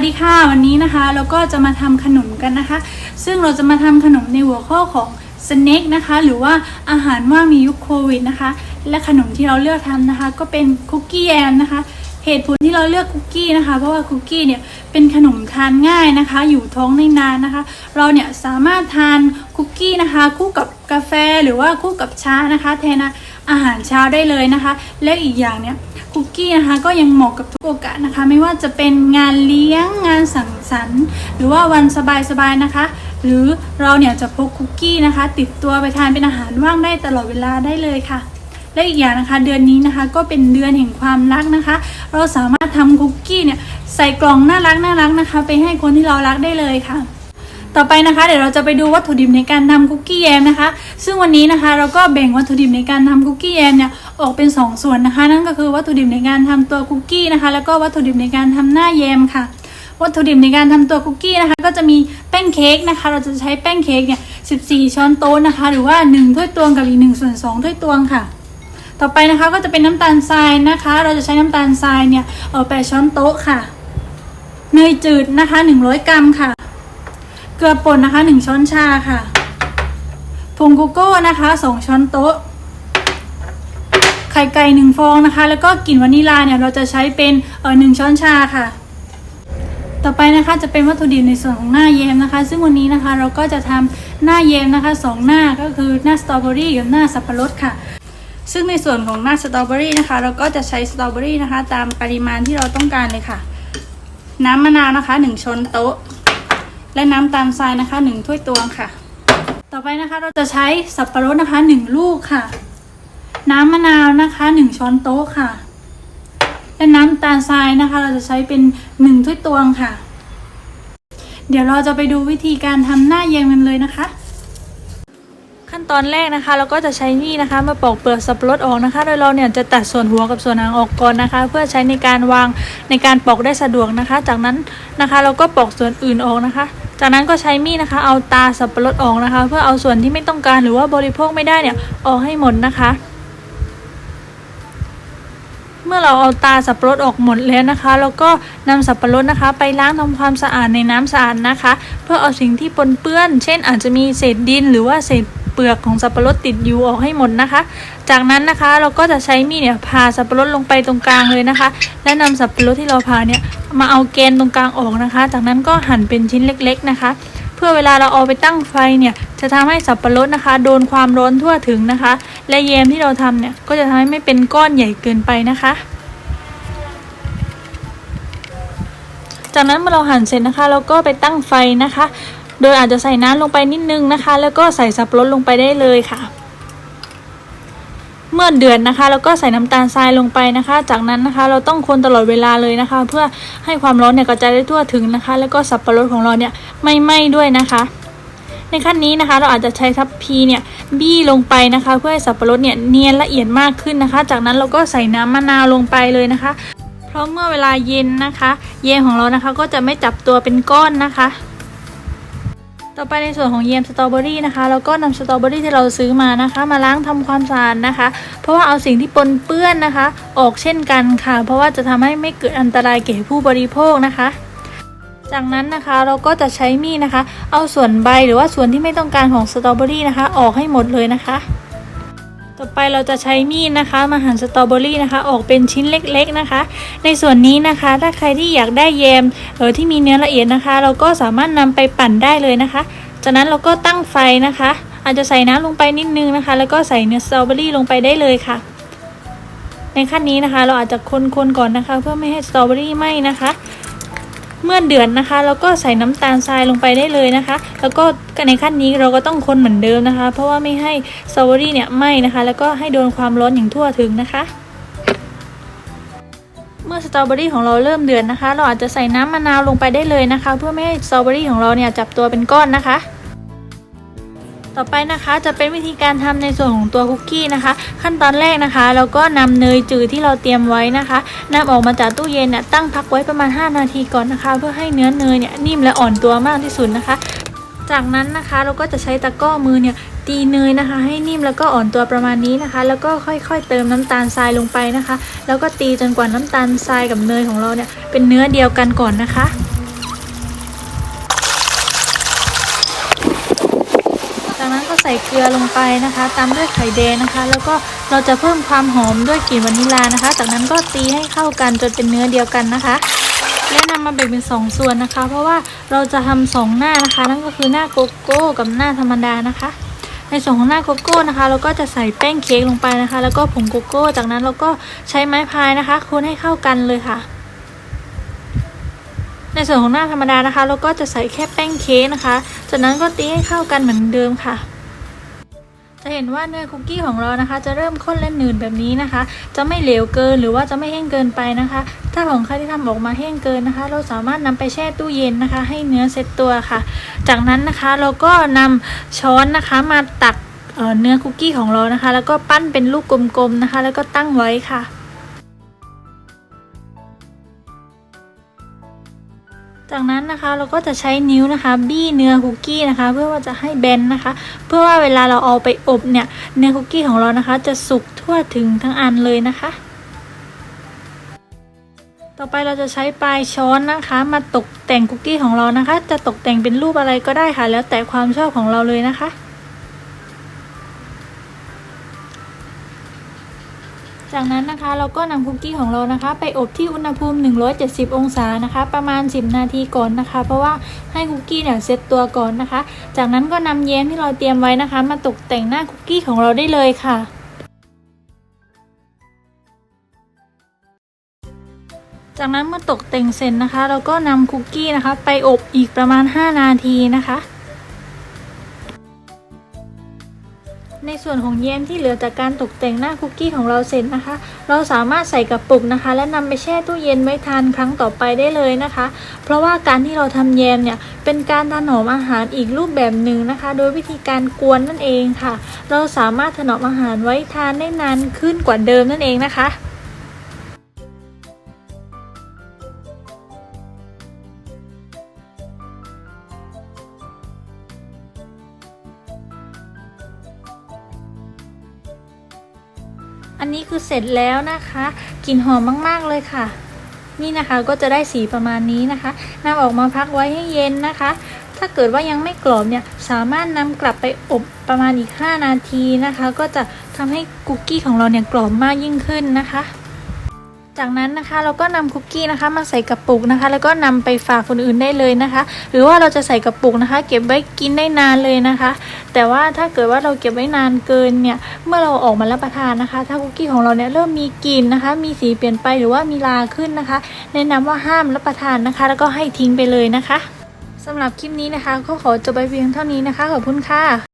วัสดีค่ะวันนี้นะคะเราก็จะมาทำขนมกันนะคะ ซึ่งเราจะมาทำขนมในหัวข้อของสเน็คนะคะ หรือว่าอาหารว่างในยุคโควิดนะคะ และขนมที่เราเลือกทำนะคะ ก็เป็นคุกกี้แยมนะคะ เหตุผลที่เราเลือกคุกกี้นะคะ เพราะว่าคุกกี้เนี่ยเป็นขนมทานง่ายนะคะ อยู่ท้องได้นานนะคะ เราเนี่ยสามารถทานคุกกี้นะคะ คู่กับกาแฟหรือว่าคู่กับชานะคะ แทน อาหารเช้าได้เลยนะคะ และอีกอย่างเนี่ยคุกกี้นะคะก็ยังเหมาะกับทุกโอกาสนะคะ ไม่ว่าจะเป็นงานเลี้ยงงานสังสรรค์ หรือว่าวันสบายๆนะคะ หรือเราเนี่ยจะพกคุกกี้นะคะ ติดตัวไปทานเป็นอาหารว่างได้ตลอดเวลาได้เลยค่ะ และอีกอย่างนะคะ เดือนนี้นะคะก็เป็นเดือนแห่งความรักนะคะ เราสามารถทำคุกกี้เนี่ยใส่กล่องน่ารักน่ารักนะคะ ไปให้คนที่เรารักได้เลยค่ะ ต่อไปนะคะ เดี๋ยวเราจะไปดูวัตถุดิบในการทำคุกกี้แยมนะคะ ซึ่งวันนี้นะคะเราก็แบ่งวัตถุดิบในการทำคุกกี้แยมเนี่ยออกเป็น 2 ส่วนนะคะ นั่นก็คือวัตถุดิบในการทำตัวคุกกี้นะคะ แล้วก็วัตถุดิบในการทำหน้าแยมค่ะ วัตถุดิบในการทำตัวคุกกี้นะคะ ก็จะมีแป้งเค้กนะคะ เราจะใช้แป้งเค้กเนี่ย14 ช้อนโต๊ะนะคะ หรือว่า1ถ้วยตวงกับอีก1ส่วน2ถ้วยตวงค่ะต่อไปนะคะก็จะเป็นน้ำตาลทรายนะคะ เราจะใช้น้ำตาลทรายเนี่ยเออแปดช้อนโต๊ะค่ะ เนยจืดนะคะ 100 กรัมค่ะ เกลือป่นนะคะ 1 ช้อนชาค่ะผงโกโก้นะคะ 2 ช้อนโต๊ะ ไข่ไก่1ฟองนะคะ แล้วก็กลิ่นวานิลลาเนี่ยเราจะใช้เป็นเออหช้อนชาค่ะ ต่อไปนะคะจะเป็นวัตถุดิบในส่วนของหน้าแยมนะคะ ซึ่งวันนี้นะคะเราก็จะทำหน้าแยมนะคะสองหน้าก็คือหน้าสตรอเบอรี่กับหน้าสับปะรดค่ะ ซึ่งในส่วนของหน้าสตรอเบอรี่นะคะ เราก็จะใช้สตรอเบอรี่นะคะ ตามปริมาณที่เราต้องการเลยค่ะ น้ำมะนาวนะคะ 1ช้อนโต๊ะ และน้ำตาลทรายนะคะ 1 ถ้วยตวงค่ะ ต่อไปนะคะเราจะใช้สับปะรดนะคะ 1 ลูกค่ะ น้ำมะนาวนะคะ 1 ช้อนโต๊ะค่ะ และน้ำตาลทรายนะคะ เราจะใช้เป็น 1 ถ้วยตวงค่ะ เดี๋ยวเราจะไปดูวิธีการทำหน้าเย็นกันเลยนะคะ ตอนแรกนะคะ เราก็จะใช้มีดนะคะ มาปอกเปลือกสับปะรดออกนะคะ โดยเราเนี่ยจะตัดส่วนหัวกับส่วนหางออกก่อนนะคะ เพื่อใช้ในการวางในการปอกได้สะดวกนะคะ จากนั้นนะคะเราก็ปอกส่วนอื่นออกนะคะ จากนั้นก็ใช้มีดนะคะ เอาตาสับปะรดออกนะคะ เพื่อเอาส่วนที่ไม่ต้องการหรือว่าบริโภคไม่ได้เนี่ยออกให้หมดนะคะเมื่อเราเอาตาสับปะรดออกหมดแล้วนะคะเราก็นำสับปะรดนะคะ ไปล้างทำความสะอาดในน้ำสะอาดนะคะ เพื่อเอาสิ่งที่ปนเปื้อน เช่นอาจจะมีเศษดินหรือว่าเศษ ปลือกของสับปะรดติดอยู่ออกให้หมดนะคะ จากนั้นนะคะเราก็จะใช้มีดเนี่ยผ่าสับปะรดลงไปตรงกลางเลยนะคะ และนำสับปะรดที่เราผ่าเนี่ยมาเอาแกนตรงกลางออกนะคะ จากนั้นก็หั่นเป็นชิ้นเล็กๆนะคะ เพื่อเวลาเราเอาไปตั้งไฟเนี่ยจะทำให้สับปะรดนะคะ โดนความร้อนทั่วถึงนะคะ และแยมที่เราทำเนี่ยก็จะทำให้ไม่เป็นก้อนใหญ่เกินไปนะคะจากนั้นเมื่อเราหั่นเสร็จนะคะ เราก็ไปตั้งไฟนะคะ โดยอาจจะใส่น้ำลงไปนิดนึงนะคะ แล้วก็ใส่สับปะรดลงไปได้เลยค่ะ เมื่อเดือดนะคะเราก็ใส่น้ำตาลทรายลงไปนะคะ จากนั้นนะคะ เราต้องคนตลอดเวลาเลยนะคะ เพื่อให้ความร้อนเนี่ยกระจายได้ทั่วถึงนะคะ แล้วก็สับปะรดของเราเนี่ยไม่ไหม้ด้วยนะคะในขั้นนี้นะคะเราอาจจะใช้ทัพพีเนี่ยบี้ลงไปนะคะ เพื่อให้สับปะรดเนี่ยเนียนละเอียดมากขึ้นนะคะ จากนั้นเราก็ใส่น้ำมะนาวลงไปเลยนะคะ เพราะเมื่อเวลาเย็นนะคะ เยมของเรานะคะก็จะไม่จับตัวเป็นก้อนนะคะ ต่อไปในส่วนของเยมสตรอเบอรี่นะคะแล้วก็นำสตรอเบอรี่ที่เราซื้อมานะคะ มาล้างทำความสะอาดนะคะ เพราะว่าเอาสิ่งที่ปนเปื้อนนะคะ ออกเช่นกันค่ะ เพราะว่าจะทำให้ไม่เกิดอันตรายแก่ผู้บริโภคนะคะจากนั้นนะคะเราก็จะใช้มีดนะคะ เอาส่วนใบหรือว่าส่วนที่ไม่ต้องการของสตรอเบอรี่นะคะ ออกให้หมดเลยนะคะ ต่อไปเราจะใช้มีดนะคะ มาหั่นสตรอเบอรี่นะคะ ออกเป็นชิ้นเล็กๆนะคะ ในส่วนนี้นะคะ ถ้าใครที่อยากได้แยมเออที่มีเนื้อละเอียดนะคะ เราก็สามารถนำไปปั่นได้เลยนะคะ จากนั้นเราก็ตั้งไฟนะคะ อาจจะใส่น้ำลงไปนิดนึงนะคะ แล้วก็ใส่เนื้อสตรอเบอรี่ลงไปได้เลยค่ะ ในขั้นนี้นะคะ เราอาจจะคนๆก่อนนะคะ เพื่อไม่ให้สตรอเบอรี่ไหม้นะคะ เมื่อเดือดนะคะเราก็ใส่น้ำตาลทรายลงไปได้เลยนะคะ แล้วก็ในขั้นนี้เราก็ต้องคนเหมือนเดิมนะคะ เพราะว่าไม่ให้สตรอเบอรี่เนี่ยไหม้นะคะ แล้วก็ให้โดนความร้อนอย่างทั่วถึงนะคะเมื่อสตรอเบอรี่ของเราเริ่มเดือดนะคะ เราอาจจะใส่น้ำมะนาวลงไปได้เลยนะคะ เพื่อไม่ให้สตรอเบอรี่ของเราเนี่ยจับตัวเป็นก้อนนะคะ ต่อไปนะคะจะเป็นวิธีการทำในส่วนของตัวคุกกี้นะคะ ขั้นตอนแรกนะคะเราก็นำเนยจืดที่เราเตรียมไว้นะคะนำออกมาจากตู้เย็นนี่ยตั้งพักไว้ประมาณ 5 นาทีก่อนนะคะ เพื่อให้เนื้อเนยเนี่ยนิ่มและอ่อนตัวมากที่สุดนะคะ จากนั้นนะคะเราก็จะใช้ตะก้อมือเนี่ยตีเนยนะคะ ให้นิ่มแล้วก็อ่อนตัวประมาณนี้นะคะ แล้วก็ค่อยๆเติมน้ำตาลทรายลงไปนะคะ แล้วก็ตีจนกว่าน้ำตาลทรายกับเนยของเราเนี่ยเป็นเนื้อเดียวกันก่อนนะคะ ส่เกลือลงไปนะคะ ตามด้วยไข่แดงนะคะ แล้วก็เราจะเพิ่มความหอมด้วยกลิ่นวานิลลานะคะ จากนั้นก็ตีให้เข้ากันจนเป็นเนื้อเดียวกันนะคะ และนำมาแบ่งเป็นสองส่วนนะคะ เพราะว่าเราจะทำสองหน้านะคะ นั่นก็คือหน้าโกโก้กับหน้าธรรมดานะคะ ในส่วนของหน้าโกโก้นะคะ เราก็จะใส่แป้งเค้กลงไปนะคะ แล้วก็ผงโกโก้ จากนั้นเราก็ใช้ไม้พายนะคะคนให้เข้ากันเลยค่ะในส่วนของหน้าธรรมดานะคะ เราก็จะใส่แค่แป้งเค้กนะคะ จากนั้นก็ตีให้เข้ากันเหมือนเดิมค่ะ จะเห็นว่าเนยคุกกี้ของเรานะคะ จะเริ่มข้นและหนืดแบบนี้นะคะ จะไม่เหลวเกินหรือว่าจะไม่แห้งเกินไปนะคะ ถ้าของใครที่ทำออกมาแห้งเกินนะคะ เราสามารถนำไปแช่ตู้เย็นนะคะ ให้เนื้อเซ็ตตัวค่ะ จากนั้นนะคะเราก็นำช้อนนะคะมาตักเเนื้อคุกกี้ของเรานะคะ แล้วก็ปั้นเป็นลูกกลมๆนะคะ แล้วก็ตั้งไว้ค่ะ จากนั้นนะคะเราก็จะใช้นิ้วนะคะบี้เนื้อคุกกี้นะคะ เพื่อว่าจะให้แบนนะคะ เพื่อว่าเวลาเราเอาไปอบเนี่ยเนื้อคุกกี้ของเรานะคะ จะสุกทั่วถึงทั้งอันเลยนะคะ ต่อไปเราจะใช้ปลายช้อนนะคะ มาตกแต่งคุกกี้ของเรานะคะ จะตกแต่งเป็นรูปอะไรก็ได้ค่ะ แล้วแต่ความชอบของเราเลยนะคะ จากนั้นนะคะเราก็นำคุกกี้ของเรานะคะ ไปอบที่อุณหภูมิ 170 องศานะคะ ประมาณ 10 นาทีก่อนนะคะ เพราะว่าให้คุกกี้เนี่ยเซตตัวก่อนนะคะ จากนั้นก็นำแยมที่เราเตรียมไว้นะคะ มาตกแต่งหน้าคุกกี้ของเราได้เลยค่ะจากนั้นเมื่อตกแต่งเสร็จนะคะ เราก็นำคุกกี้นะคะ ไปอบอีกประมาณ 5 นาทีนะคะ ในส่วนของแยมที่เหลือจากการตกแต่งหน้าคุกกี้ของเราเสร็จนะคะ เราสามารถใส่กระปุกนะคะ และนำไปแช่ตู้เย็นไว้ทานครั้งต่อไปได้เลยนะคะ เพราะว่าการที่เราทำแยมเนี่ยเป็นการถนอมอาหารอีกรูปแบบหนึ่งนะคะ โดยวิธีการกวนนั่นเองค่ะ เราสามารถถนอมอาหารไว้ทานได้นานขึ้นกว่าเดิมนั่นเองนะคะ อันนี้คือเสร็จแล้วนะคะกลิ่นหอมมาก ๆ เลยค่ะ นี่นะคะก็จะได้สีประมาณนี้นะคะนำออกมาพักไว้ให้เย็นนะคะ ถ้าเกิดว่ายังไม่กรอบเนี่ยสามารถนำกลับไปอบประมาณอีก 5 นาทีนะคะ ก็จะทำให้คุกกี้ของเราเนี่ยกรอบมากยิ่งขึ้นนะคะ จากนั้นนะคะเราก็นำคุกกี้นะคะมาใส่กระปุกนะคะ แล้วก็นำไปฝากคนอื่นได้เลยนะคะ หรือว่าเราจะใส่กระปุกนะคะ เก็บไว้กินได้นานเลยนะคะ แต่ว่าถ้าเกิดว่าเราเก็บไว้นานเกินเนี่ยเมื่อเราออกมารับประทานนะคะ ถ้าคุกกี้ของเราเนี่ยเริ่มมีกลิ่นนะคะ มีสีเปลี่ยนไปหรือว่ามีลาขึ้นนะคะ แนะนำว่าห้ามรับประทานนะคะ แล้วก็ให้ทิ้งไปเลยนะคะสำหรับคลิปนี้นะคะก็ขอจบไปเพียงเท่านี้นะคะขอบคุณค่ะ